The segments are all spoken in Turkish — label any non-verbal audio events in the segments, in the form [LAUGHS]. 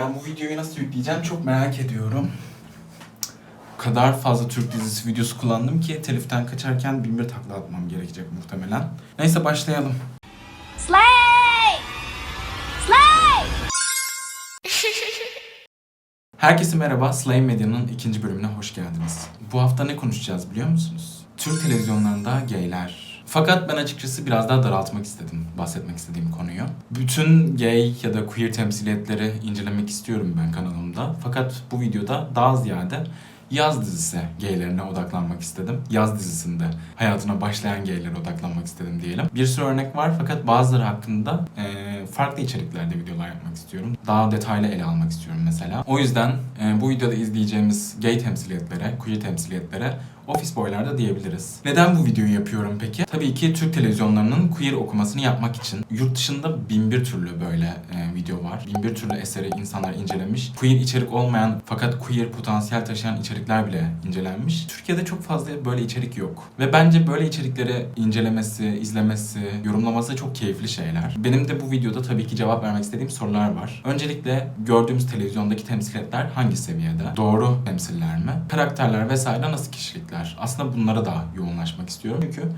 Ben bu videoyu nasıl yükleyeceğim çok merak ediyorum. O kadar fazla Türk dizisi videosu kullandım ki teliften kaçarken bin bir takla atmam gerekecek muhtemelen. Neyse başlayalım. Slay! Slay! [LAUGHS] Herkese merhaba, Slime Medya'nın ikinci bölümüne hoş geldiniz. Bu hafta ne konuşacağız biliyor musunuz? Türk televizyonlarında gayler. Fakat ben açıkçası biraz daha daraltmak istedim, bahsetmek istediğim konuyu. Bütün gay ya da queer temsiliyetleri incelemek istiyorum ben kanalımda. Fakat bu videoda daha ziyade yaz dizisi gaylerine odaklanmak istedim. Yaz dizisinde hayatına başlayan gaylere odaklanmak istedim diyelim. Bir sürü örnek var fakat bazıları hakkında eee, farklı içeriklerde videolar yapmak istiyorum. Daha detaylı ele almak istiyorum mesela. O yüzden eee, bu videoda izleyeceğimiz gay temsiliyetlere, queer temsiliyetlere Office Boy'lar da diyebiliriz. Neden bu videoyu yapıyorum peki? Tabii ki Türk televizyonlarının queer okumasını yapmak için. Yurt dışında bin bir türlü böyle e, video var. Bin bir türlü eseri insanlar incelemiş. Queer içerik olmayan fakat queer potansiyel taşıyan içerikler bile incelenmiş. Türkiye'de çok fazla böyle içerik yok. Ve bence böyle içerikleri incelemesi, izlemesi, yorumlaması çok keyifli şeyler. Benim de bu videoda tabii ki cevap vermek istediğim sorular var. Öncelikle gördüğümüz televizyondaki temsiliyetler hangi seviyede? Doğru temsiller mi? Karakterler vesaire nasıl kişilikler? Aslında bunlara da yoğunlaşmak istiyorum. Çünkü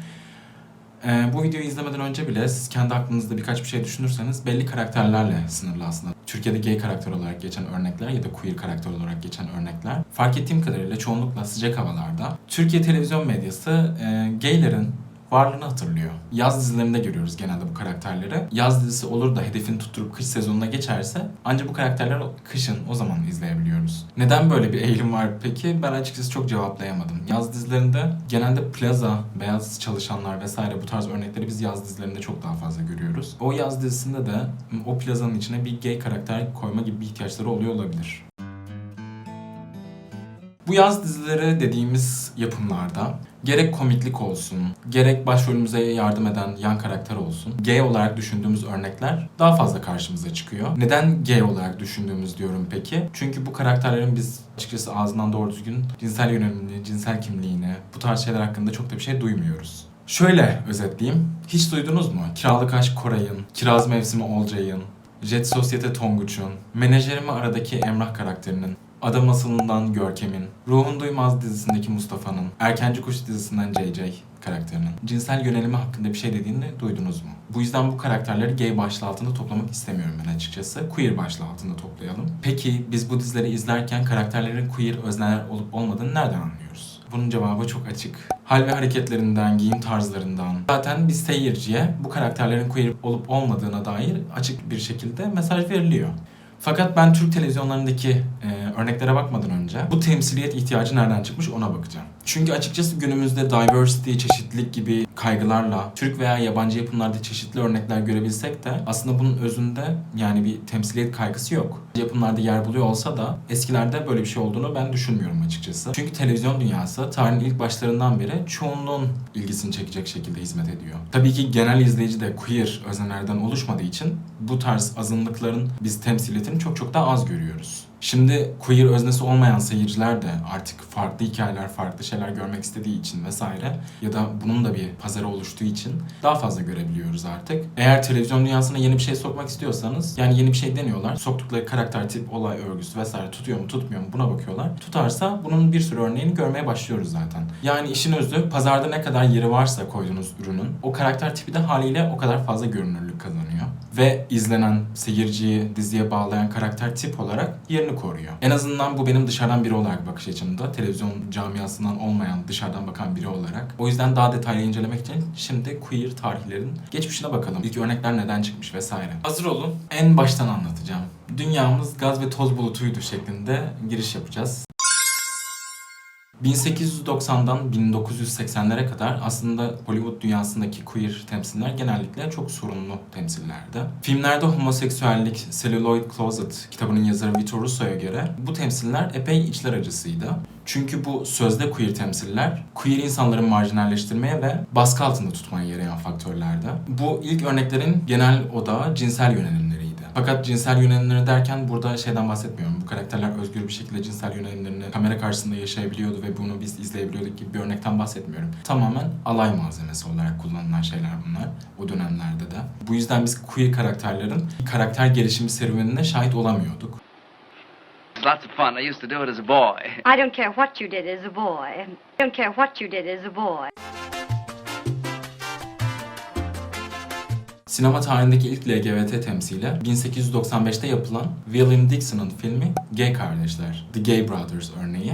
e, bu videoyu izlemeden önce bile siz kendi aklınızda birkaç bir şey düşünürseniz belli karakterlerle sınırlı aslında. Türkiye'de gay karakter olarak geçen örnekler ya da queer karakter olarak geçen örnekler. Fark ettiğim kadarıyla çoğunlukla sıcak havalarda Türkiye televizyon medyası e, gaylerin varlığını hatırlıyor. Yaz dizilerinde görüyoruz genelde bu karakterleri. Yaz dizisi olur da hedefini tutturup kış sezonuna geçerse ancak bu karakterleri kışın o zaman izleyebiliyoruz. Neden böyle bir eğilim var peki? Ben açıkçası çok cevaplayamadım. Yaz dizilerinde genelde plaza, beyaz çalışanlar vesaire bu tarz örnekleri biz yaz dizilerinde çok daha fazla görüyoruz. O yaz dizisinde de o plazanın içine bir gay karakter koyma gibi bir ihtiyaçları oluyor olabilir. Bu yaz dizileri dediğimiz yapımlarda gerek komiklik olsun, gerek başrolümüze yardım eden yan karakter olsun, gay olarak düşündüğümüz örnekler daha fazla karşımıza çıkıyor. Neden gay olarak düşündüğümüz diyorum peki? Çünkü bu karakterlerin biz açıkçası ağzından doğru düzgün cinsel yönelimini, cinsel kimliğini, bu tarz şeyler hakkında çok da bir şey duymuyoruz. Şöyle özetleyeyim. Hiç duydunuz mu? Kiralık Aşk Koray'ın, Kiraz Mevsimi Olcay'ın, Jet Sosyete Tonguç'un, Menajerimi aradaki Emrah karakterinin, Adam Asılından Görkem'in, Ruhun Duymaz dizisindeki Mustafa'nın, Erkenci Kuş dizisinden JJ karakterinin cinsel yönelimi hakkında bir şey dediğini duydunuz mu? Bu yüzden bu karakterleri gay başlığı altında toplamak istemiyorum ben açıkçası. Queer başlığı altında toplayalım. Peki biz bu dizileri izlerken karakterlerin queer özneler olup olmadığını nereden anlıyoruz? Bunun cevabı çok açık. Hal ve hareketlerinden, giyim tarzlarından. Zaten bir seyirciye bu karakterlerin queer olup olmadığına dair açık bir şekilde mesaj veriliyor. Fakat ben Türk televizyonlarındaki e, örneklere bakmadan önce bu temsiliyet ihtiyacı nereden çıkmış ona bakacağım. Çünkü açıkçası günümüzde diversity, çeşitlilik gibi kaygılarla Türk veya yabancı yapımlarda çeşitli örnekler görebilsek de aslında bunun özünde yani bir temsiliyet kaygısı yok. Yapımlarda yer buluyor olsa da eskilerde böyle bir şey olduğunu ben düşünmüyorum açıkçası. Çünkü televizyon dünyası tarihin ilk başlarından beri çoğunluğun ilgisini çekecek şekilde hizmet ediyor. Tabii ki genel izleyici de queer öznelerden oluşmadığı için bu tarz azınlıkların biz temsiliyetini çok çok daha az görüyoruz. Şimdi queer öznesi olmayan seyirciler de artık farklı hikayeler, farklı şeyler görmek istediği için vesaire ya da bunun da bir pazarı oluştuğu için daha fazla görebiliyoruz artık. Eğer televizyon dünyasına yeni bir şey sokmak istiyorsanız yani yeni bir şey deniyorlar. Soktukları karakter tip, olay örgüsü vesaire tutuyor mu tutmuyor mu buna bakıyorlar. Tutarsa bunun bir sürü örneğini görmeye başlıyoruz zaten. Yani işin özü pazarda ne kadar yeri varsa koyduğunuz ürünün o karakter tipi de haliyle o kadar fazla görünürlük kazanıyor. Ve izlenen seyirciyi diziye bağlayan karakter tip olarak yerini koruyor. En azından bu benim dışarıdan biri olarak bakış açımda. Televizyon camiasından olmayan dışarıdan bakan biri olarak. O yüzden daha detaylı incelemek için şimdi queer tarihlerin geçmişine bakalım. İlk örnekler neden çıkmış vesaire. Hazır olun. En baştan anlatacağım. Dünyamız gaz ve toz bulutuydu şeklinde giriş yapacağız. 1890'dan 1980'lere kadar aslında Hollywood dünyasındaki queer temsiller genellikle çok sorunlu temsillerdi. Filmlerde homoseksüellik Celluloid Closet kitabının yazarı Vito Russo'ya göre bu temsiller epey içler acısıydı. Çünkü bu sözde queer temsiller queer insanların marjinalleştirmeye ve baskı altında tutmaya yarayan faktörlerdi. Bu ilk örneklerin genel odağı cinsel yönelimleriydi. Fakat cinsel yönelimleri derken burada şeyden bahsetmiyorum. Bu karakterler özgür bir şekilde cinsel yönelimlerini kamera karşısında yaşayabiliyordu ve bunu biz izleyebiliyorduk gibi bir örnekten bahsetmiyorum. Tamamen alay malzemesi olarak kullanılan şeyler bunlar o dönemlerde de. Bu yüzden biz queer karakterlerin karakter gelişimi serüvenine şahit olamıyorduk. Lots of fun. I used to do it as a boy. I don't care what you did as a boy. I don't care what you did as a boy. Sinema tarihindeki ilk LGBT temsili 1895'te yapılan William Dixon'ın filmi Gay Kardeşler, The Gay Brothers örneği.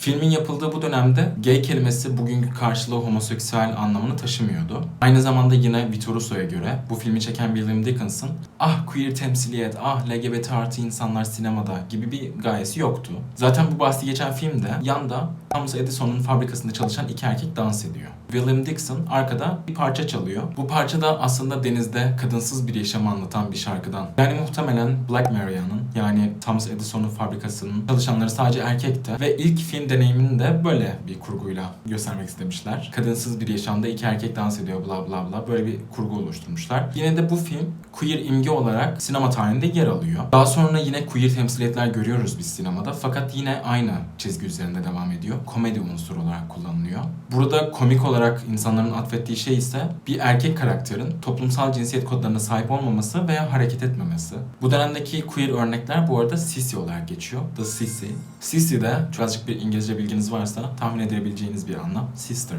Filmin yapıldığı bu dönemde gay kelimesi bugünkü karşılığı homoseksüel anlamını taşımıyordu. Aynı zamanda yine Vito Russo'ya göre bu filmi çeken William Dickinson ah queer temsiliyet, ah LGBT artı insanlar sinemada gibi bir gayesi yoktu. Zaten bu bahsi geçen filmde yanda Thomas Edison'un fabrikasında çalışan iki erkek dans ediyor. William Dixon arkada bir parça çalıyor. Bu parça da aslında denizde kadınsız bir yaşamı anlatan bir şarkıdan. Yani muhtemelen Black Maria'nın yani Thomas Edison'un fabrikasının çalışanları sadece erkekti ve ilk film deneyimini de böyle bir kurguyla göstermek istemişler. Kadınsız bir yaşamda iki erkek dans ediyor bla bla bla böyle bir kurgu oluşturmuşlar. Yine de bu film queer imge olarak sinema tarihinde yer alıyor. Daha sonra yine queer temsiliyetler görüyoruz biz sinemada fakat yine aynı çizgi üzerinde devam ediyor. Komedi unsuru olarak kullanılıyor. Burada komik olarak insanların atfettiği şey ise bir erkek karakterin toplumsal cinsiyet kodlarına sahip olmaması veya hareket etmemesi. Bu dönemdeki queer örnekler bu arada sissy olarak geçiyor. The sissy. Sissy de birazcık bir İngilizce bilginiz varsa tahmin edebileceğiniz bir anlam. Sister.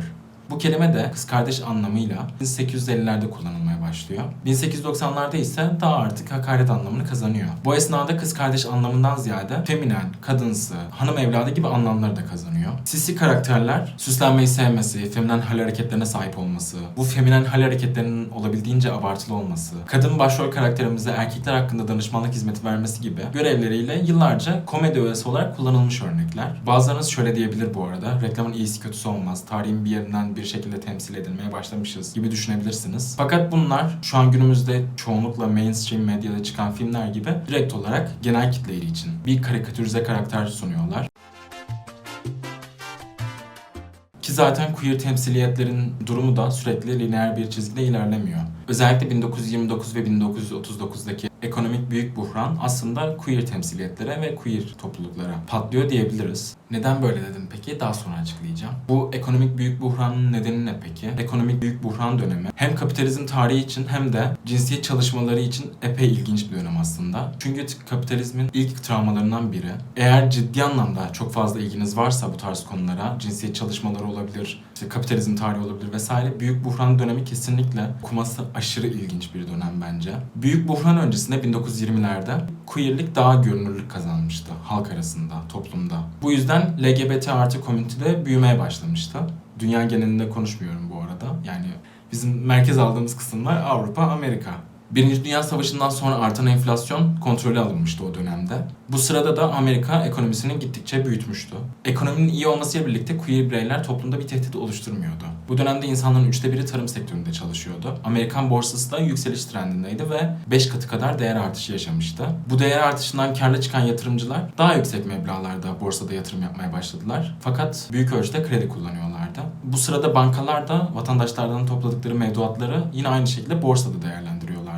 Bu kelime de kız kardeş anlamıyla 1850'lerde kullanılmaya başlıyor. 1890'larda ise daha artık hakaret anlamını kazanıyor. Bu esnada kız kardeş anlamından ziyade feminen, kadınsı, hanım evladı gibi anlamları da kazanıyor. Sisi karakterler süslenmeyi sevmesi, feminen hal hareketlerine sahip olması, bu feminen hal hareketlerinin olabildiğince abartılı olması, kadın başrol karakterimize erkekler hakkında danışmanlık hizmeti vermesi gibi görevleriyle yıllarca komedi öğesi olarak kullanılmış örnekler. Bazılarınız şöyle diyebilir bu arada, reklamın iyisi kötüsü olmaz, tarihin bir yerinden bir şekilde temsil edilmeye başlamışız gibi düşünebilirsiniz. Fakat bunlar şu an günümüzde çoğunlukla mainstream medyada çıkan filmler gibi direkt olarak genel kitleri için bir karikatürize karakter sunuyorlar. Ki zaten queer temsiliyetlerin durumu da sürekli lineer bir çizgide ilerlemiyor. Özellikle 1929 ve 1939'daki ekonomik büyük buhran aslında queer temsiliyetlere ve queer topluluklara patlıyor diyebiliriz. Neden böyle dedim peki? Daha sonra açıklayacağım. Bu ekonomik büyük buhranın nedeni ne peki? Ekonomik büyük buhran dönemi hem kapitalizm tarihi için hem de cinsiyet çalışmaları için epey ilginç bir dönem aslında. Çünkü kapitalizmin ilk travmalarından biri. Eğer ciddi anlamda çok fazla ilginiz varsa bu tarz konulara, cinsiyet çalışmaları olabilir, işte kapitalizm tarihi olabilir vesaire. Büyük buhran dönemi kesinlikle okuması aşırı ilginç bir dönem bence. Büyük buhran öncesinde 1920'lerde queerlik daha görünürlük kazanmıştı halk arasında, toplumda. Bu yüzden LGBT artı komünitede büyümeye başlamıştı. Dünya genelinde konuşmuyorum bu arada. Yani bizim merkez aldığımız kısımlar Avrupa, Amerika. Birinci Dünya Savaşı'ndan sonra artan enflasyon kontrolü alınmıştı o dönemde. Bu sırada da Amerika ekonomisini gittikçe büyütmüştü. Ekonominin iyi olmasıyla birlikte queer bireyler toplumda bir tehdit oluşturmuyordu. Bu dönemde insanların üçte biri tarım sektöründe çalışıyordu. Amerikan borsası da yükseliş trendindeydi ve 5 katı kadar değer artışı yaşamıştı. Bu değer artışından karlı çıkan yatırımcılar daha yüksek meblağlarda borsada yatırım yapmaya başladılar. Fakat büyük ölçüde kredi kullanıyorlardı. Bu sırada bankalar da vatandaşlardan topladıkları mevduatları yine aynı şekilde borsada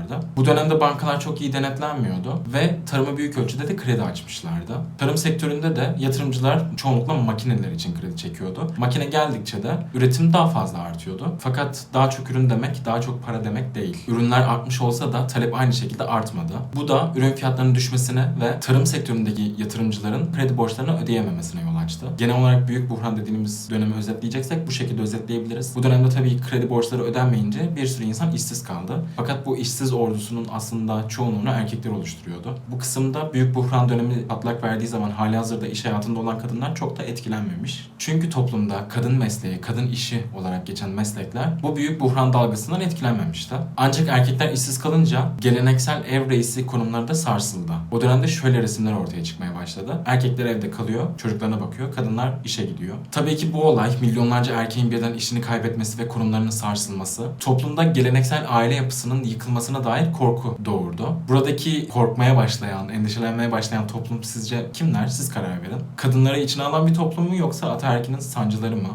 değerlendiriyorlardı. Bu dönemde bankalar çok iyi denetlenmiyordu ve tarıma büyük ölçüde de kredi açmışlardı. Tarım sektöründe de yatırımcılar çoğunlukla makineler için kredi çekiyordu. Makine geldikçe de üretim daha fazla artıyordu. Fakat daha çok ürün demek daha çok para demek değil. Ürünler artmış olsa da talep aynı şekilde artmadı. Bu da ürün fiyatlarının düşmesine ve tarım sektöründeki yatırımcıların kredi borçlarını ödeyememesine yol açtı. Genel olarak büyük buhran dediğimiz dönemi özetleyeceksek bu şekilde özetleyebiliriz. Bu dönemde tabii kredi borçları ödenmeyince bir sürü insan işsiz kaldı. Fakat bu işsiz ordusunun aslında çoğunluğunu erkekler oluşturuyordu. Bu kısımda büyük buhran dönemi patlak verdiği zaman hali hazırda iş hayatında olan kadınlar çok da etkilenmemiş. Çünkü toplumda kadın mesleği, kadın işi olarak geçen meslekler bu büyük buhran dalgasından etkilenmemişti. Ancak erkekler işsiz kalınca geleneksel ev reisi konumları da sarsıldı. O dönemde şöyle resimler ortaya çıkmaya başladı. Erkekler evde kalıyor, çocuklarına bakıyor, kadınlar işe gidiyor. Tabii ki bu olay milyonlarca erkeğin birden işini kaybetmesi ve konumlarının sarsılması toplumda geleneksel aile yapısının yıkılmasına dair korku doğurdu. Buradaki korkmaya başlayan, endişelenmeye başlayan toplum sizce kimler? Siz karar verin. Kadınları içine alan bir toplum mu yoksa ataerkinin sancıları mı?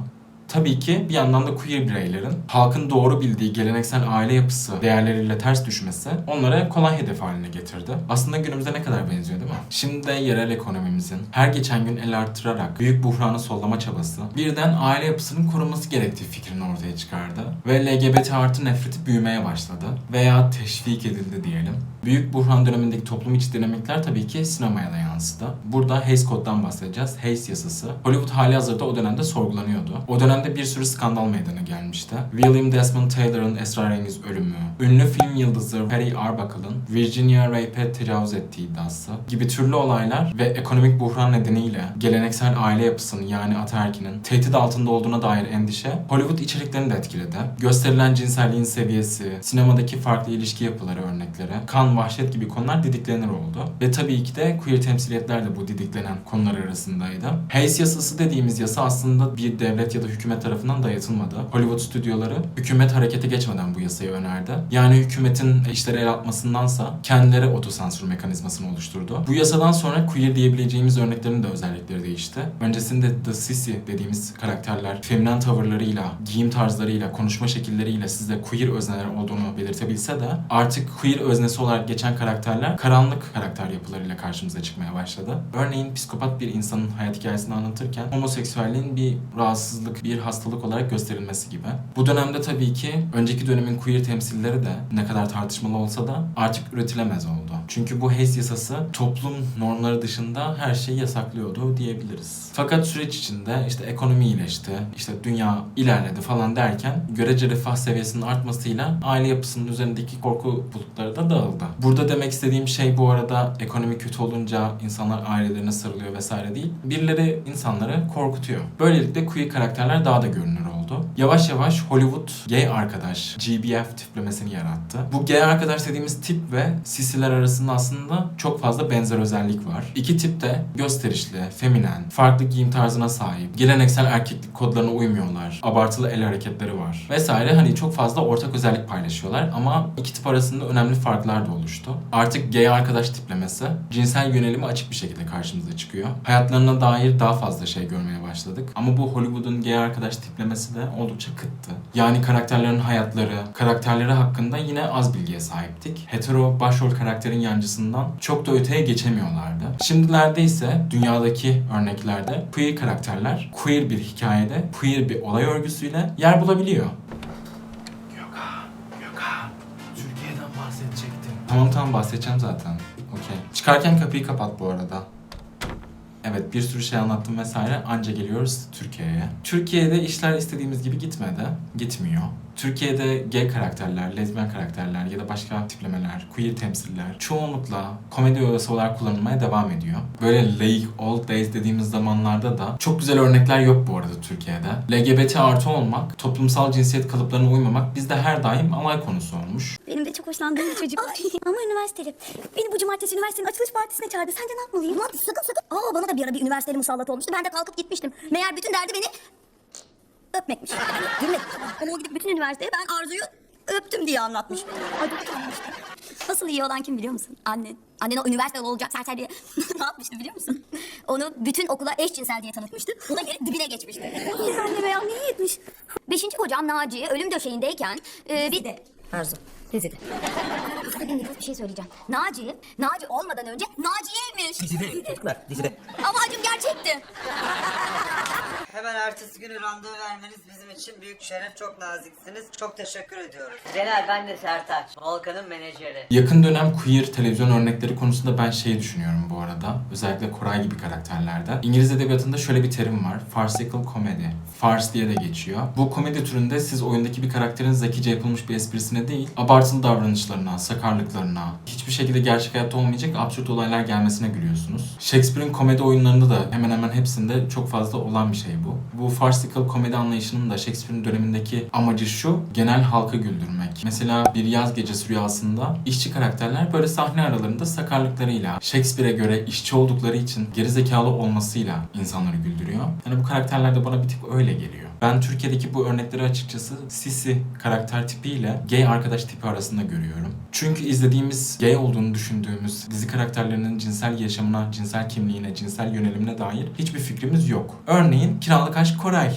Tabii ki bir yandan da queer bireylerin halkın doğru bildiği geleneksel aile yapısı değerleriyle ters düşmesi onlara kolay hedef haline getirdi. Aslında günümüze ne kadar benziyor değil mi? Şimdi de yerel ekonomimizin her geçen gün el arttırarak büyük buhranı sollama çabası birden aile yapısının korunması gerektiği fikrini ortaya çıkardı. Ve LGBT artı nefreti büyümeye başladı. Veya teşvik edildi diyelim. Büyük buhran dönemindeki toplum içi dinamikler tabii ki sinemaya da yansıdı. Burada Hays Code'dan bahsedeceğiz. Hays yasası. Hollywood hali hazırda o dönemde sorgulanıyordu. O dönemde bir sürü skandal meydana gelmişti. William Desmond Taylor'ın esrarengiz ölümü, ünlü film yıldızı Perry Arbuckle'ın Virginia Rape'e tecavüz ettiği iddiası gibi türlü olaylar ve ekonomik buhran nedeniyle geleneksel aile yapısının yani ataerkinin tehdit altında olduğuna dair endişe Hollywood içeriklerini de etkiledi. Gösterilen cinselliğin seviyesi, sinemadaki farklı ilişki yapıları örnekleri, kan, vahşet gibi konular didiklenir oldu. Ve tabii ki de queer temsiliyetler de bu didiklenen konular arasındaydı. Hays yasası dediğimiz yasa aslında bir devlet ya da hükümet tarafından dayatılmadı. Hollywood stüdyoları hükümet harekete geçmeden bu yasayı önerdi. Yani hükümetin işleri el atmasındansa kendileri otosansür mekanizmasını oluşturdu. Bu yasadan sonra queer diyebileceğimiz örneklerin de özellikleri değişti. Öncesinde The Sissy dediğimiz karakterler feminen tavırlarıyla, giyim tarzlarıyla, konuşma şekilleriyle size queer özneler olduğunu belirtebilse de artık queer öznesi olarak geçen karakterler karanlık karakter yapılarıyla karşımıza çıkmaya başladı. Örneğin psikopat bir insanın hayat hikayesini anlatırken homoseksüelliğin bir rahatsızlık, bir hastalık olarak gösterilmesi gibi. Bu dönemde tabii ki önceki dönemin queer temsilleri de ne kadar tartışmalı olsa da artık üretilemez oldu. Çünkü bu HES yasası toplum normları dışında her şeyi yasaklıyordu diyebiliriz. Fakat süreç içinde işte ekonomi iyileşti, işte dünya ilerledi falan derken görece refah seviyesinin artmasıyla aile yapısının üzerindeki korku bulutları da dağıldı. Burada demek istediğim şey bu arada ekonomi kötü olunca insanlar ailelerine sarılıyor vesaire değil. Birileri insanları korkutuyor. Böylelikle queer karakterler daha da görünür oldu. Yavaş yavaş Hollywood gay arkadaş, GBF tiplemesini yarattı. Bu gay arkadaş dediğimiz tip ve sisiler arasında aslında çok fazla benzer özellik var. İki tip de gösterişli, feminen, farklı giyim tarzına sahip, geleneksel erkeklik kodlarına uymuyorlar, abartılı el hareketleri var vesaire hani çok fazla ortak özellik paylaşıyorlar ama iki tip arasında önemli farklar da oluştu. Artık gay arkadaş tiplemesi cinsel yönelimi açık bir şekilde karşımıza çıkıyor. Hayatlarına dair daha fazla şey görmeye başladık. Ama bu Hollywood'un gay arkadaş tiplemesi de oldukça kıttı. Yani karakterlerin hayatları, karakterleri hakkında yine az bilgiye sahiptik. Hetero başrol karakterin yancısından çok da öteye geçemiyorlardı. Şimdilerde ise dünyadaki örneklerde queer karakterler queer bir hikayede, queer bir olay örgüsüyle yer bulabiliyor. Yoga, yoga. Türkiye'den bahsedecektim. Tamam tamam bahsedeceğim zaten. Okey. Çıkarken kapıyı kapat bu arada. Evet bir sürü şey anlattım vesaire anca geliyoruz Türkiye'ye. Türkiye'de işler istediğimiz gibi gitmedi. Gitmiyor. Türkiye'de gay karakterler, lezbiyen karakterler ya da başka tiplemeler, queer temsiller çoğunlukla komedi öğesi olarak kullanılmaya devam ediyor. Böyle late old days dediğimiz zamanlarda da çok güzel örnekler yok bu arada Türkiye'de. LGBT artı olmak, toplumsal cinsiyet kalıplarına uymamak bizde her daim alay konusu olmuş. Benim de çok hoşlandığım bir çocuk var. [LAUGHS] Ama üniversiteli. Beni bu cumartesi üniversitenin açılış partisine çağırdı. Sence ne yapmalıyım? Ulan sakın sakın. Aa bana da bir ara bir üniversiteli musallat olmuştu. Ben de kalkıp gitmiştim. Meğer bütün derdi beni öpmekmiş. Yani gülmek. Ama o gidip bütün üniversiteye ben Arzu'yu öptüm diye anlatmış. Asıl iyi olan kim biliyor musun? Annen. Annen o üniversite olacak serser diye [LAUGHS] ne yapmıştı biliyor musun? Onu bütün okula eşcinsel diye tanıtmıştı. Buna gelip dibine geçmişti. Anneme ya ne etmiş? Beşinci kocam Naci ölüm döşeğindeyken e, bir de Arzu. Dizide. Bir şey söyleyeceğim. Naci, Naci olmadan önce Naciye'ymiş. Dizide çocuklar dizide. Ama acım gerçekti. Hemen ertesi günü randevu vermeniz bizim için büyük şeref. Çok naziksiniz. Çok teşekkür ediyoruz. Celal ben de Sertaç. Volkan'ın menajeri. Yakın dönem queer televizyon örnekleri konusunda ben şey düşünüyorum bu arada. Özellikle Koray gibi karakterlerde. İngiliz edebiyatında şöyle bir terim var. Farcical comedy. Farce diye de geçiyor. Bu komedi türünde siz oyundaki bir karakterin zekice yapılmış bir esprisine değil, abartılı davranışlarına, sakarlıklarına, hiçbir şekilde gerçek hayatta olmayacak absürt olaylar gelmesine gülüyorsunuz. Shakespeare'in komedi oyunlarında da hemen hemen hepsinde çok fazla olan bir şey bu. Bu farcical komedi anlayışının da Shakespeare'in dönemindeki amacı şu, genel halkı güldürmek. Mesela bir yaz gecesi rüyasında işçi karakterler böyle sahne aralarında sakarlıklarıyla, Shakespeare'e göre işçi oldukları için gerizekalı olmasıyla insanları güldürüyor. Yani bu karakterler de bana bir tık öyle geliyor. Ben Türkiye'deki bu örnekleri açıkçası Sisi karakter tipiyle gay arkadaş tipi arasında görüyorum. Çünkü izlediğimiz gay olduğunu düşündüğümüz dizi karakterlerinin cinsel yaşamına, cinsel kimliğine, cinsel yönelimine dair hiçbir fikrimiz yok. Örneğin Kiralık Aşk Koray.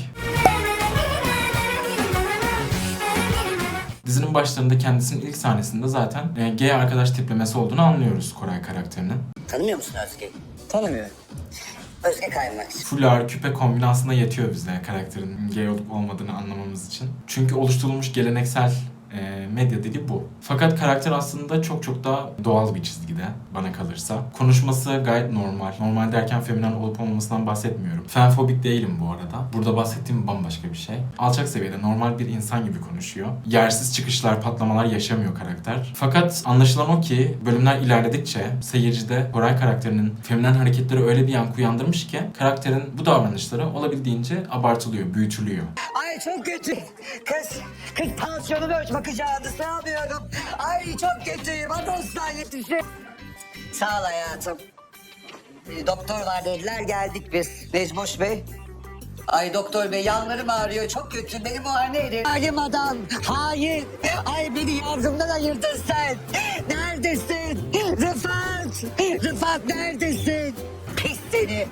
Dizinin başlarında kendisinin ilk sahnesinde zaten e, gay arkadaş tiplemesi olduğunu anlıyoruz Koray karakterinin. Tanımıyor musun Özge'yi? Tanımıyorum. Özge Kaymak. fular, küpe kombinasyonunda yetiyor bize karakterin gay olup olmadığını anlamamız için. Çünkü oluşturulmuş geleneksel e, medya dili bu. Fakat karakter aslında çok çok daha doğal bir çizgide bana kalırsa. Konuşması gayet normal. Normal derken feminen olup olmamasından bahsetmiyorum. Fenfobik değilim bu arada. Burada bahsettiğim bambaşka bir şey. Alçak seviyede normal bir insan gibi konuşuyor. Yersiz çıkışlar, patlamalar yaşamıyor karakter. Fakat anlaşılan o ki bölümler ilerledikçe seyircide Koray karakterinin feminen hareketleri öyle bir yankı uyandırmış ki karakterin bu davranışları olabildiğince abartılıyor, büyütülüyor. Ay çok kötü. Kız, kız tansiyonumu ölç bakacağını sağlıyorum. Ay çok kötüyüm. Adostan yetişim. Sağ ol hayatım. Ee, doktor var dediler geldik biz. Necmoş Bey. Ay doktor bey yanlarım ağrıyor çok kötü beni muayene edin. Adam hain. Ay beni yavrumdan ayırdın sen. Neredesin? Rıfat. Rıfat neredesin? Seni.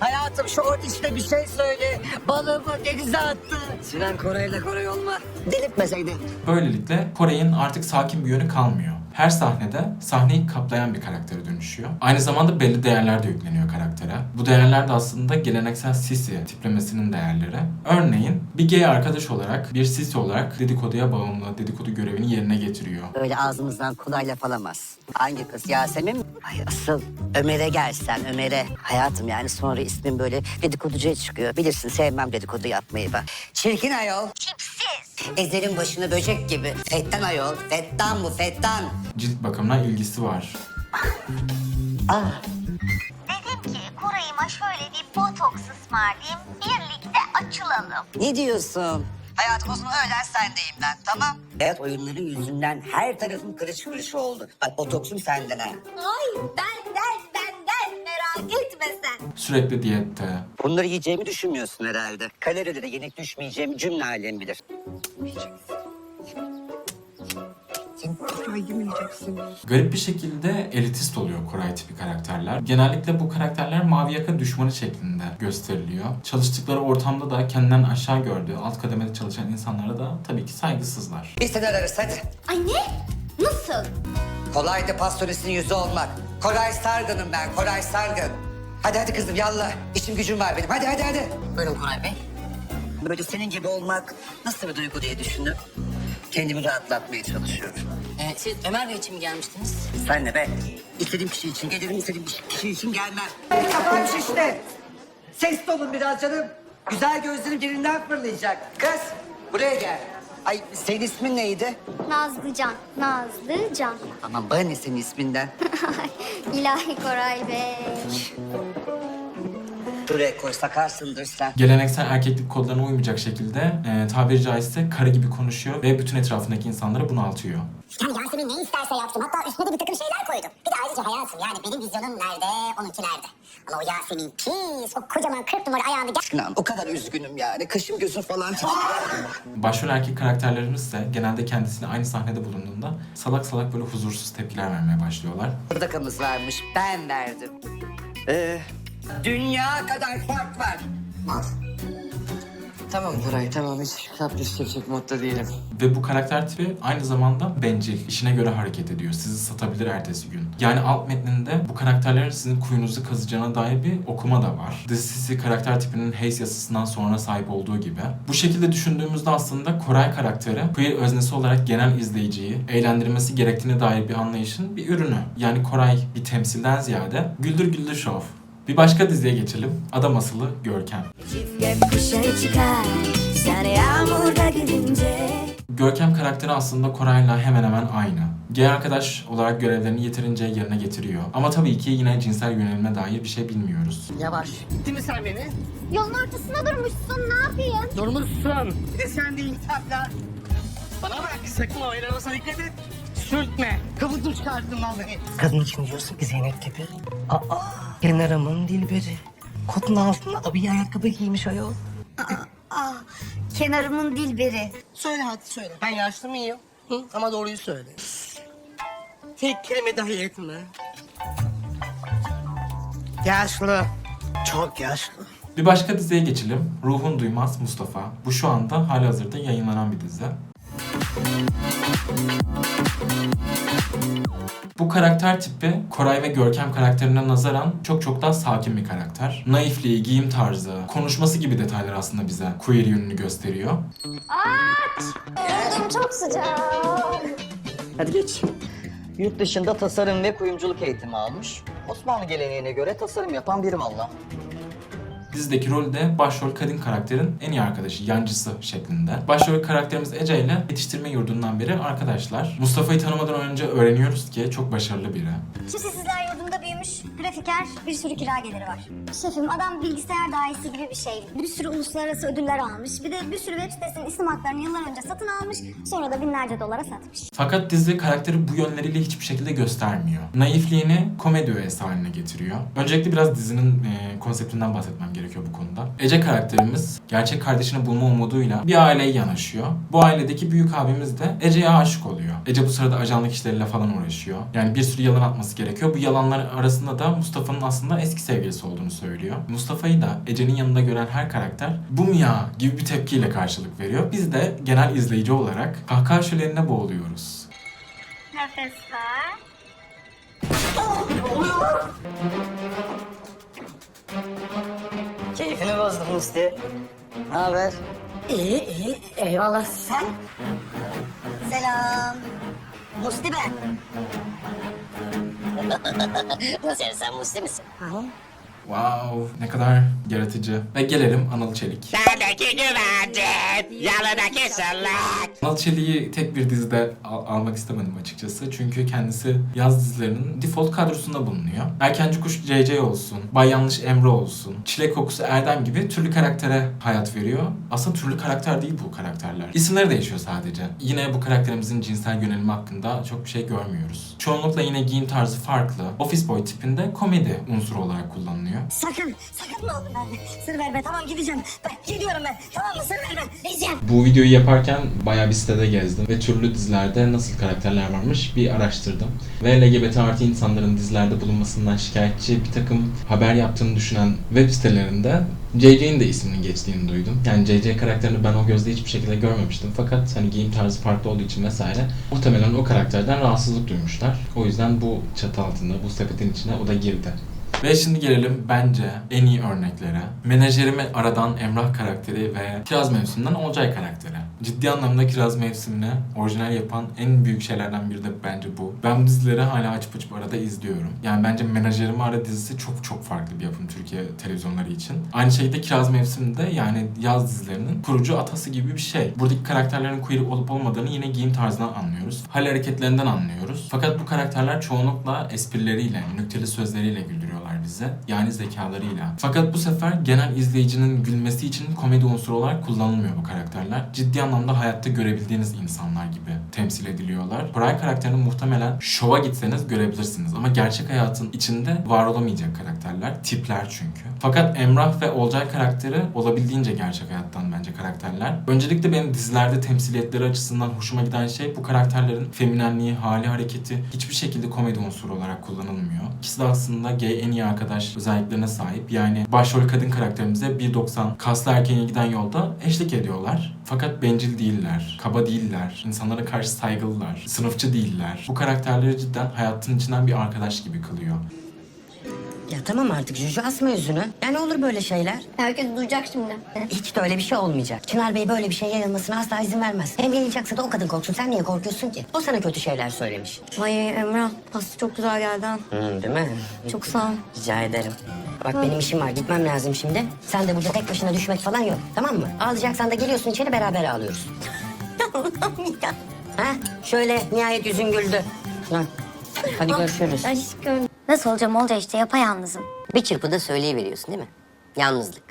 Hayatım şu işte bir şey söyle. Balığımı denize attı. Sinan Koray'la Koray olma. Delirtmeseydin. Böylelikle Koray'ın artık sakin bir yönü kalmıyor. Her sahnede sahneyi kaplayan bir karaktere dönüşüyor. Aynı zamanda belli değerler de yükleniyor karaktere. Bu değerler de aslında geleneksel sisi tiplemesinin değerleri. Örneğin bir gay arkadaş olarak, bir sisi olarak dedikoduya bağımlı, dedikodu görevini yerine getiriyor. Öyle ağzımızdan kulay laf alamaz. Hangi kız Yasemin mi? Ay asıl Ömer'e gelsen Ömer'e. Hayatım yani sonra ismin böyle dedikoducuya çıkıyor. Bilirsin sevmem dedikodu yapmayı ben. Çirkin ayol. Tipsiz. Ezelin başını böcek gibi. Fettan ayol. Fettan bu fettan. Cilt bakımına ilgisi var. Ah. Dedim ki Koray'ıma şöyle bir botoks ısmarlayayım, birlikte açılalım. Ne diyorsun? Hayatım o zaman öğlen sendeyim ben tamam. Evet oyunların yüzünden her tarafım kırış kırış oldu. Bak botoksum senden ha. Ay benden benden merak etme sen. Sürekli diyette. Bunları yiyeceğimi düşünmüyorsun herhalde. Kalorilere yenik düşmeyeceğimi cümle alem bilir. Sen Koray yemeyeceksin. Garip bir şekilde elitist oluyor Koray tipi karakterler. Genellikle bu karakterler mavi yaka düşmanı şeklinde gösteriliyor. Çalıştıkları ortamda da kendinden aşağı gördüğü alt kademede çalışan insanlara da tabii ki saygısızlar. Bir sene ararız hadi. Ay ne? Nasıl? Kolay da pastoresinin yüzü olmak. Koray Sargın'ım ben, Koray Sargın. Hadi hadi kızım yallah. İşim gücüm var benim. Hadi hadi hadi. Buyurun Koray Bey. Böyle senin gibi olmak nasıl bir duygu diye düşündüm. Kendimi rahatlatmaya çalışıyorum. Ee, siz Ömer Bey için mi gelmiştiniz? Sen ne be? İstediğim kişi için gelirim, istediğim kişi için gelmem. Kafam şişti. Ses olun biraz canım. Güzel gözlerim yerinden fırlayacak. Kız, buraya gel. Ay senin ismin neydi? Nazlıcan, Nazlıcan. Aman bana ne senin isminden? [LAUGHS] İlahi Koray Bey. Buraya koy sakarsındır sen. Geleneksel erkeklik kodlarına uymayacak şekilde e, tabiri caizse karı gibi konuşuyor ve bütün etrafındaki insanları bunaltıyor. Yani Yasemin ne isterse yaptım. Hatta üstüne de bir takım şeyler koydum. Bir de ayrıca hayatım yani benim vizyonum nerede, onunki nerede? Ama o Yasemin pis, o kocaman 40 numara ayağında gel. Sinan o kadar üzgünüm yani. Kaşım gözüm falan. [LAUGHS] Başrol erkek karakterlerimiz ise genelde kendisiyle aynı sahnede bulunduğunda salak salak böyle huzursuz tepkiler vermeye başlıyorlar. Dakikamız varmış. Ben verdim. Ee, dünya kadar fark var. Al. Tamam Koray tamam hiç kapris çekecek modda değilim. Ve bu karakter tipi aynı zamanda bencil, işine göre hareket ediyor. Sizi satabilir ertesi gün. Yani alt metninde bu karakterlerin sizin kuyunuzu kazacağına dair bir okuma da var. Dizisi karakter tipinin Hayes yasasından sonra sahip olduğu gibi. Bu şekilde düşündüğümüzde aslında Koray karakteri queer öznesi olarak genel izleyiciyi eğlendirmesi gerektiğine dair bir anlayışın bir ürünü. Yani Koray bir temsilden ziyade güldür güldür şov. Bir başka diziye geçelim. Adam asılı Görkem. Görkem karakteri aslında Koray'la hemen hemen aynı. Gay arkadaş olarak görevlerini yeterince yerine getiriyor. Ama tabii ki yine cinsel yönelime dair bir şey bilmiyoruz. Yavaş. Gitti mi sen beni? Yolun ortasına durmuşsun ne yapayım? Durmuşsun. Bir de sen de iltihaplar. Bana bak sakın o ayrılmasına dikkat et. Sürtme. Kıvılcım çıkarttın lan beni. Kadın için diyorsun ki Zeynep gibi. Aa, kenarımın dilberi. Kotun altında da bir ayakkabı giymiş ayol. Kenarımın dilberi. Söyle hadi söyle. Ben yaşlı mıyım? Hı? Ama doğruyu söyle. Tek kelime dahi etme. Yaşlı. Çok yaşlı. Bir başka diziye geçelim. Ruhun Duymaz Mustafa. Bu şu anda halihazırda yayınlanan bir dizi. Bu karakter tipi Koray ve Görkem karakterine nazaran çok çok daha sakin bir karakter. Naifliği, giyim tarzı, konuşması gibi detaylar aslında bize queer yönünü gösteriyor. Çok sıcak. Hadi geç. Yurt dışında tasarım ve kuyumculuk eğitimi almış. Osmanlı geleneğine göre tasarım yapan biri valla. Dizideki rolü de başrol kadın karakterin en iyi arkadaşı, yancısı şeklinde. Başrol karakterimiz Ece ile yetiştirme yurdundan beri arkadaşlar. Mustafa'yı tanımadan önce öğreniyoruz ki çok başarılı biri. Şu sizler yurdunda büyümüş grafiker bir sürü kira geliri var. Şefim adam bilgisayar dahisi gibi bir şey. Bir sürü uluslararası ödüller almış. Bir de bir sürü web sitesinin isim haklarını yıllar önce satın almış. Sonra da binlerce dolara satmış. Fakat dizi karakteri bu yönleriyle hiçbir şekilde göstermiyor. Naifliğini komedi öğesi haline getiriyor. Öncelikle biraz dizinin e, konseptinden bahsetmem gerekiyor bu konuda. Ece karakterimiz gerçek kardeşini bulma umuduyla bir aileye yanaşıyor. Bu ailedeki büyük abimiz de Ece'ye aşık oluyor. Ece bu sırada ajanlık işleriyle falan uğraşıyor. Yani bir sürü yalan atması gerekiyor. Bu yalanlar arasında da Mustafa'nın aslında eski sevgilisi olduğunu söylüyor. Mustafa'yı da Ece'nin yanında gören her karakter bu mu ya gibi bir tepkiyle karşılık veriyor. Biz de genel izleyici olarak kahkaha şölenine boğuluyoruz. Nefes ver. Keyfini bozdum Musti. Ne haber? İyi iyi eyvallah sen. Selam. Musti ben. [LAUGHS] Nasıl yani sen Musti misin? Wow, ne kadar yaratıcı. Ve gelelim Anıl Çelik. Sendeki güvercin, yalıdaki sırlak. Anıl Çelik'i tek bir dizide al- almak istemedim açıkçası. Çünkü kendisi yaz dizilerinin default kadrosunda bulunuyor. Erkenci Kuş CC olsun, Bay Yanlış Emre olsun, Çilek Kokusu Erdem gibi türlü karaktere hayat veriyor. Aslında türlü karakter değil bu karakterler. İsimleri değişiyor sadece. Yine bu karakterimizin cinsel yönelimi hakkında çok bir şey görmüyoruz. Çoğunlukla yine giyim tarzı farklı. Office Boy tipinde komedi unsuru olarak kullanılıyor. Sakın, sakın ne olur benden. Sır verme tamam gideceğim. Ben gidiyorum ben. Tamam mı sır verme. Gideceğim. Bu videoyu yaparken bayağı bir sitede gezdim ve türlü dizilerde nasıl karakterler varmış bir araştırdım. Ve LGBT artı insanların dizilerde bulunmasından şikayetçi bir takım haber yaptığını düşünen web sitelerinde JJ'in de isminin geçtiğini duydum. Yani JJ karakterini ben o gözle hiçbir şekilde görmemiştim. Fakat hani giyim tarzı farklı olduğu için vesaire muhtemelen o karakterden rahatsızlık duymuşlar. O yüzden bu çatı altında, bu sepetin içine o da girdi. Ve şimdi gelelim bence en iyi örneklere. Menajerimi aradan Emrah karakteri ve Kiraz Mevsimi'nden Olcay karakteri. Ciddi anlamda Kiraz Mevsimi'ni orijinal yapan en büyük şeylerden biri de bence bu. Ben bu dizileri hala açıp açıp arada izliyorum. Yani bence Menajerimi Ara dizisi çok çok farklı bir yapım Türkiye televizyonları için. Aynı şekilde Kiraz Mevsimi'nde yani yaz dizilerinin kurucu atası gibi bir şey. Buradaki karakterlerin queer olup olmadığını yine giyim tarzından anlıyoruz. Hal hareketlerinden anlıyoruz. Fakat bu karakterler çoğunlukla esprileriyle, nükteli sözleriyle güldürüyorlar bize. Yani zekalarıyla. Fakat bu sefer genel izleyicinin gülmesi için komedi unsuru olarak kullanılmıyor bu karakterler. Ciddi anlamda hayatta görebildiğiniz insanlar gibi temsil ediliyorlar. Koray karakterini muhtemelen şova gitseniz görebilirsiniz. Ama gerçek hayatın içinde var olamayacak karakterler. Tipler çünkü. Fakat Emrah ve Olcay karakteri olabildiğince gerçek hayattan bence karakterler. Öncelikle benim dizilerde temsiliyetleri açısından hoşuma giden şey bu karakterlerin feminenliği, hali, hareketi hiçbir şekilde komedi unsuru olarak kullanılmıyor. İkisi de aslında gay en iyi arkadaş özelliklerine sahip. Yani başrol kadın karakterimize 1.90 kaslı erkeğine giden yolda eşlik ediyorlar. Fakat bencil değiller, kaba değiller, insanlara karşı saygılılar, sınıfçı değiller. Bu karakterleri cidden hayatın içinden bir arkadaş gibi kılıyor. Ya tamam artık Juju asma yüzünü. Ya ne olur böyle şeyler? Herkes duyacak şimdi. Hiç de öyle bir şey olmayacak. Çınar Bey böyle bir şey yayılmasına asla izin vermez. Hem yayılacaksa da o kadın korksun. Sen niye korkuyorsun ki? O sana kötü şeyler söylemiş. Ay Emrah pasta çok güzel geldi ha. Hı, değil mi? Çok sağ ol. Rica ederim. Bak benim işim var. Gitmem lazım şimdi. Sen de burada tek başına düşmek falan yok. Tamam mı? Ağlayacaksan da geliyorsun içeri beraber ağlıyoruz. [LAUGHS] ha? Şöyle nihayet yüzün güldü. Lan. Hadi görüşürüz. Aşkım. Nasıl olacağım olacak işte yapayalnızım. Bir çırpıda söyleyiveriyorsun değil mi? Yalnızlık.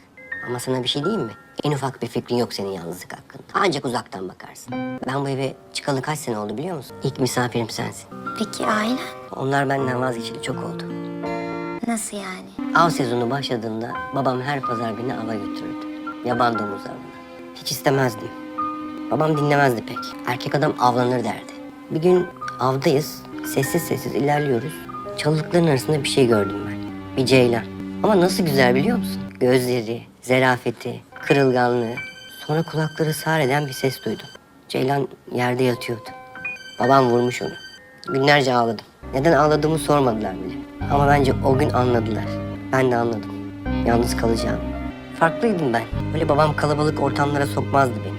Ama sana bir şey diyeyim mi? En ufak bir fikrin yok senin yalnızlık hakkında. Ancak uzaktan bakarsın. Ben bu eve çıkalı kaç sene oldu biliyor musun? İlk misafirim sensin. Peki ailen? Onlar benden vazgeçili çok oldu. Nasıl yani? Av sezonu başladığında babam her pazar beni ava götürürdü. Yaban domuz avına. Hiç istemezdim. Babam dinlemezdi pek. Erkek adam avlanır derdi. Bir gün avdayız. Sessiz sessiz ilerliyoruz. Çalılıkların arasında bir şey gördüm ben. Bir ceylan. Ama nasıl güzel biliyor musun? Gözleri, zerafeti, kırılganlığı. Sonra kulakları sağır eden bir ses duydum. Ceylan yerde yatıyordu. Babam vurmuş onu. Günlerce ağladım. Neden ağladığımı sormadılar bile. Ama bence o gün anladılar. Ben de anladım. Yalnız kalacağım. Farklıydım ben. Böyle babam kalabalık ortamlara sokmazdı beni.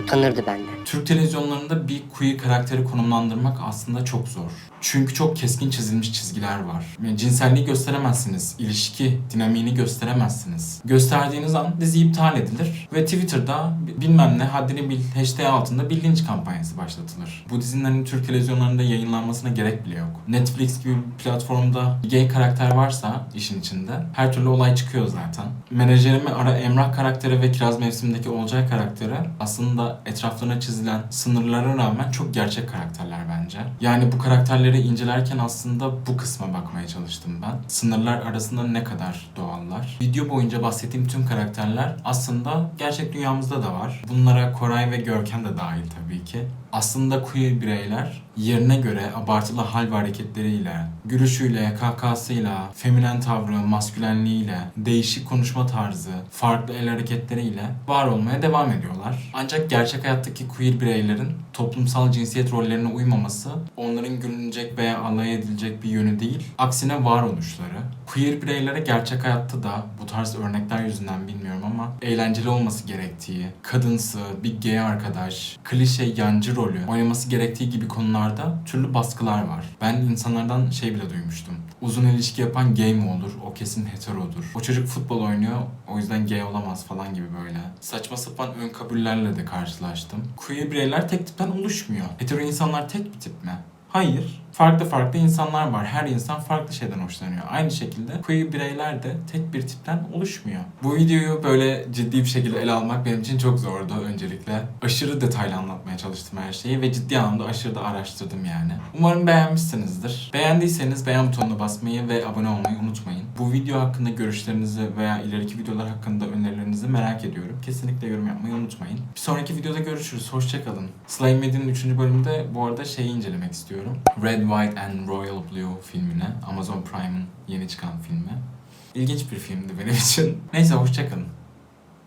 Utanırdı benden. Türk televizyonlarında bir queer karakteri konumlandırmak aslında çok zor. Çünkü çok keskin çizilmiş çizgiler var. Yani cinselliği gösteremezsiniz, ilişki dinamiğini gösteremezsiniz. Gösterdiğiniz an dizi iptal edilir ve Twitter'da bilmem ne haddini bil hashtag altında bir linç kampanyası başlatılır. Bu dizinin hani Türk televizyonlarında yayınlanmasına gerek bile yok. Netflix gibi bir platformda gay karakter varsa işin içinde her türlü olay çıkıyor zaten. Menajerimi ara Emrah karakteri ve Kiraz Mevsim'deki Olcay karakteri aslında etraflarına çizilen sınırlara rağmen çok gerçek karakterler bence. Yani bu karakterleri incelerken aslında bu kısma bakmaya çalıştım ben. Sınırlar arasında ne kadar doğallar. Video boyunca bahsettiğim tüm karakterler aslında gerçek dünyamızda da var. Bunlara Koray ve Görkem de dahil tabii ki. Aslında queer bireyler yerine göre abartılı hal ve hareketleriyle, gülüşüyle, kahkahasıyla, feminen tavrı, maskülenliğiyle, değişik konuşma tarzı, farklı el hareketleriyle var olmaya devam ediyorlar. Ancak gerçek hayattaki queer bireylerin toplumsal cinsiyet rollerine uymaması onların gülünecek veya alay edilecek bir yönü değil, aksine varoluşları. Queer bireylere gerçek hayatta da bu tarz örnekler yüzünden bilmiyorum ama eğlenceli olması gerektiği, kadınsı, bir gay arkadaş, klişe yancı rolü oynaması gerektiği gibi konularda türlü baskılar var. Ben insanlardan şey bile duymuştum. Uzun ilişki yapan gay mi olur? O kesin heterodur. O çocuk futbol oynuyor o yüzden gay olamaz falan gibi böyle. Saçma sapan ön kabullerle de karşılaştım. Queer bireyler tek tipten oluşmuyor. Hetero insanlar tek bir tip mi? Hayır. Farklı farklı insanlar var. Her insan farklı şeyden hoşlanıyor. Aynı şekilde queer bireyler de tek bir tipten oluşmuyor. Bu videoyu böyle ciddi bir şekilde ele almak benim için çok zordu öncelikle. Aşırı detaylı anlatmaya çalıştım her şeyi ve ciddi anlamda aşırı da araştırdım yani. Umarım beğenmişsinizdir. Beğendiyseniz beğen butonuna basmayı ve abone olmayı unutmayın. Bu video hakkında görüşlerinizi veya ileriki videolar hakkında önerilerinizi merak ediyorum. Kesinlikle yorum yapmayı unutmayın. Bir sonraki videoda görüşürüz. Hoşçakalın. Slime Medya'nın 3. bölümünde bu arada şeyi incelemek istiyorum. Red, White and Royal Blue filmine. Amazon Prime'ın yeni çıkan filmi. İlginç bir filmdi benim için. Neyse hoşçakalın.